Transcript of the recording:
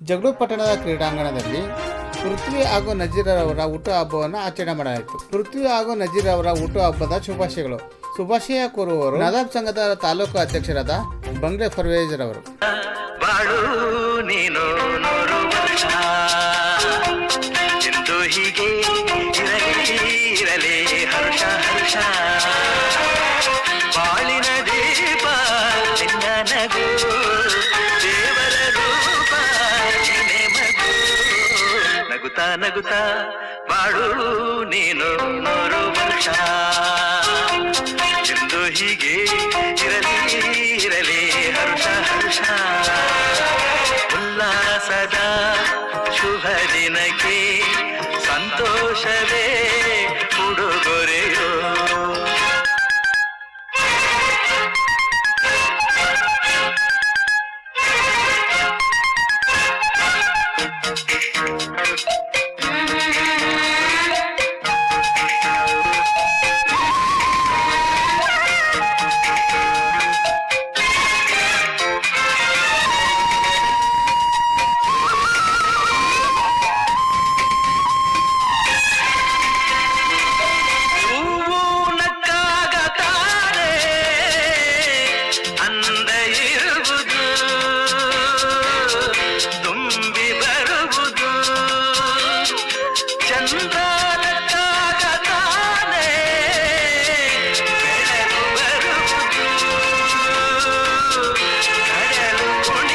ಜಗಳೂರು ಪಟ್ಟಣದ ಕ್ರೀಡಾಂಗಣದಲ್ಲಿ ಪೃಥ್ವಿ ಹಾಗೂ ನಜೀರ್ ಅವರ ಹುಟ್ಟುಹಬ್ಬವನ್ನು ಆಚರಣೆ ಮಾಡಲಾಯಿತು. ಪೃಥ್ವಿ ಹಾಗೂ ನಜೀರ್ ಅವರ ಹುಟ್ಟುಹಬ್ಬದ ಶುಭಾಶಯಗಳು. ಶುಭಾಶಯ ಕೋರುವವರು ನದಾಬ್ ಸಂಘದ ತಾಲೂಕು ಅಧ್ಯಕ್ಷರಾದ ಬಂಗ್ಲೆ ಫರ್ವೇಜ್ ರವರು ಬಾಳು ನೀನು ನೂರು ವರ್ಷ. ಎಂದು ಹೀಗೆ ಇರಲಿ, ಹರ್ಷ ಹರ್ಷ. ನಗುತ್ತಾ ನಗುತ್ತಾ ಬಾಳು ನೀನು ನೂರು ವರ್ಷ. ಎಂದು ಹೀಗೆ ಇರಲಿ ಇರಲಿ, ಹರ್ಷ ಹರ್ಷ. ಉಲ್ಲಾಸದ ಶುಭ ದಿನಕ್ಕೆ ಸಂತೋಷವೇ சென்ற